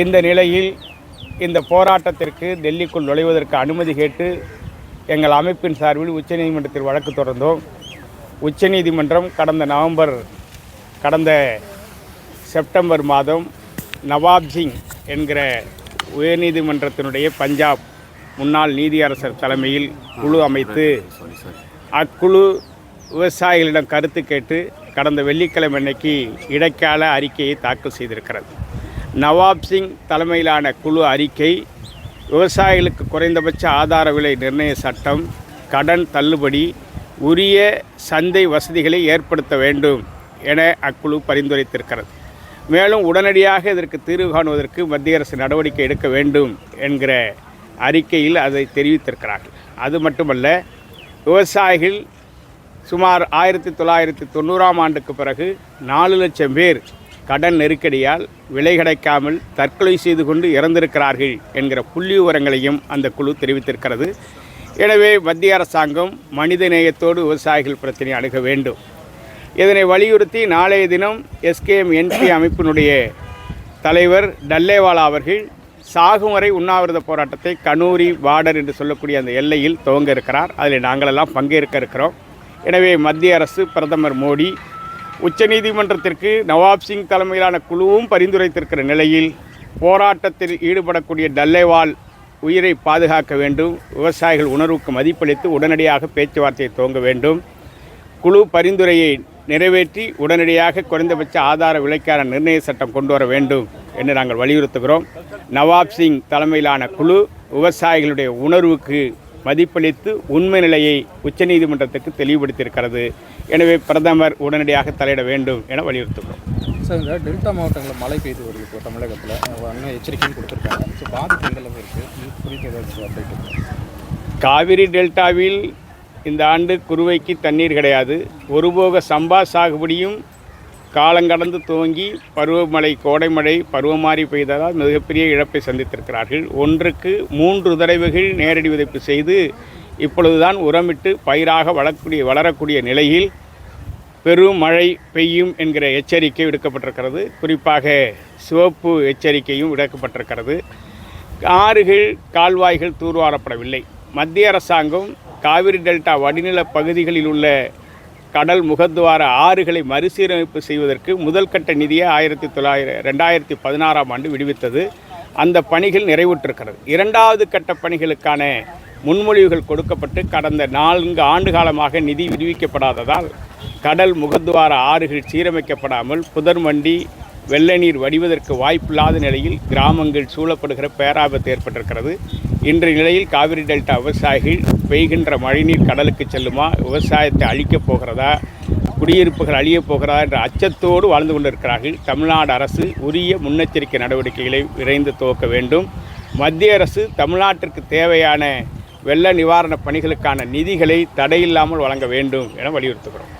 இந்த நிலையில் இந்த போராட்டத்திற்கு டெல்லிக்குள் நுழைவதற்கு அனுமதி கேட்டு எங்கள் அமைப்பின் சார்பில் உச்சநீதிமன்றத்தில் வழக்கு தொடர்ந்தோம். உச்சநீதிமன்றம் கடந்த நவம்பர் கடந்த செப்டம்பர் மாதம் நவாப் சிங் என்கிற உயர்நீதிமன்றத்தினுடைய பஞ்சாப் முன்னாள் நீதியரசர் தலைமையில் குழு அமைத்து அக்குழு விவசாயிகளிடம் கருத்து கேட்டு கடந்த வெள்ளிக்கிழமை அன்னைக்கு இடைக்கால அறிக்கையை தாக்கல் செய்திருக்கிறது. நவாப் சிங் தலைமையிலான குழு அறிக்கை விவசாயிகளுக்கு குறைந்தபட்ச ஆதார விலை நிர்ணய சட்டம் கடன் தள்ளுபடி உரிய சந்தை வசதிகளை ஏற்படுத்த வேண்டும் என அக்குழு பரிந்துரைத்திருக்கிறது. மேலும் உடனடியாக இதற்கு தீர்வு காணுவதற்கு மத்திய அரசு நடவடிக்கை எடுக்க வேண்டும் என்கிற அறிக்கையில் அதை தெரிவித்திருக்கிறார்கள். அது மட்டுமல்ல விவசாயிகள் சுமார் ஆயிரத்தி தொள்ளாயிரத்தி தொண்ணூறாம் ஆண்டுக்கு பிறகு நாலு லட்சம் பேர் கடன் நெருக்கடியால் விலை கிடைக்காமல் தற்கொலை செய்து கொண்டு இறந்திருக்கிறார்கள் என்கிற புள்ளி விவரங்களையும் அந்த குழு தெரிவித்திருக்கிறது. எனவே மத்திய அரசாங்கம் மனித நேயத்தோடு விவசாயிகள் பிரச்சனை அணுக வேண்டும். இதனை வலியுறுத்தி நாளைய தினம் எஸ்கேஎம் என்பி அமைப்பினுடைய தலைவர் டல்லேவாலா அவர்கள் சாகுவரை உண்ணாவிரத போராட்டத்தை கனூரி பார்டர் என்று சொல்லக்கூடிய அந்த எல்லையில் துவங்க இருக்கிறார். அதில் நாங்களெல்லாம் பங்கேற்க இருக்கிறோம். எனவே மத்திய அரசு பிரதமர் மோடி உச்சநீதிமன்றத்திற்கு நவாப் சிங் தலைமையிலான குழுவும் பரிந்துரைத்திருக்கிற நிலையில் போராட்டத்தில் ஈடுபடக்கூடிய டல்லேவால் உயிரை பாதுகாக்க வேண்டும் விவசாயிகள் உணர்வுக்கு மதிப்பளித்து உடனடியாக பேச்சுவார்த்தையை துவங்க வேண்டும். குழு பரிந்துரையை நிறைவேற்றி உடனடியாக குறைந்தபட்ச ஆதார விலைக்கான நிர்ணய சட்டம் கொண்டு வர வேண்டும் என்று நாங்கள் வலியுறுத்துகிறோம். நவாப் சிங் தலைமையிலான குழு விவசாயிகளுடைய உணர்வுக்கு மதிப்பளித்து உண்மை நிலையை உச்சநீதிமன்றத்துக்கு தெளிவுபடுத்தியிருக்கிறது. எனவே பிரதமர் உடனடியாக தலையிட வேண்டும் என வலியுறுத்துகிறோம். சார் இந்த டெல்டா மாவட்டங்களில் மழை பெய்து வருது இப்போ தமிழகத்தில். இன்னும் எச்சரிக்கையும் கொடுத்துருக்காங்க. ஸோ பாதிப்பு எந்த அளவு இருக்குது குறித்து ஏதாச்சும் அப்டேட் காவிரி டெல்டாவில் இந்த ஆண்டு குறுவைக்கு தண்ணீர் கிடையாது. ஒருபோக சம்பா சாகுபடியும் காலங்கடந்து துவங்கி பருவமழை கோடைமழை பருவமாறி பெய்ததால் மிகப்பெரிய இழப்பை சந்தித்திருக்கிறார்கள். ஒன்றுக்கு மூன்று தடவைகள் நேரடி விதைப்பு செய்து இப்பொழுதுதான் உரமிட்டு பயிராக வளரக்கூடிய வளரக்கூடிய நிலையில் பெரும் மழை பெய்யும் என்கிற எச்சரிக்கை விடுக்கப்பட்டிருக்கிறது. குறிப்பாக சிவப்பு எச்சரிக்கையும் விடுக்கப்பட்டிருக்கிறது. ஆறுகள் கால்வாய்கள் தூர்வாரப்படவில்லை. மத்திய அரசாங்கம் காவிரி டெல்டா வடிநில பகுதிகளில் உள்ள கடல் முகத்துவார ஆறுகளை மறுசீரமைப்பு செய்வதற்கு முதல் கட்ட நிதியை ஆயிரத்தி தொள்ளாயிரம் ரெண்டாயிரத்தி பதினாறாம் ஆண்டு விடுவித்தது. அந்த பணிகள் நிறைவுற்றிருக்கிறது. இரண்டாவது கட்ட பணிகளுக்கான முன்மொழிவுகள் கொடுக்கப்பட்டு கடந்த நான்கு ஆண்டு காலமாக நிதி விடுவிக்கப்படாததால் கடல் முகத்துவார ஆறுகள் சீரமைக்கப்படாமல் புதர்மண்டி வெள்ள நீர் வடிவதற்கு வாய்ப்பில்லாத நிலையில் கிராமங்கள் சூழப்படுகிற பேராபத்து ஏற்பட்டிருக்கிறது. இன்றைய நிலையில் காவிரி டெல்டா விவசாயிகள் பெய்கின்ற மழைநீர் கடலுக்கு செல்லுமா? விவசாயத்தை அழிக்கப் போகிறதா? குடியிருப்புகள் அழியப் போகிறதா? என்ற அச்சத்தோடு வாழ்ந்து கொண்டிருக்கிறார்கள். தமிழ்நாடு அரசு உரிய முன்னெச்சரிக்கை நடவடிக்கைகளை விரைந்து துவக்க வேண்டும். மத்திய அரசு தமிழ்நாட்டிற்கு தேவையான வெள்ள நிவாரணப் பணிகளுக்கான நிதிகளை தடையில்லாமல் வழங்க வேண்டும் என வலியுறுத்துகிறோம்.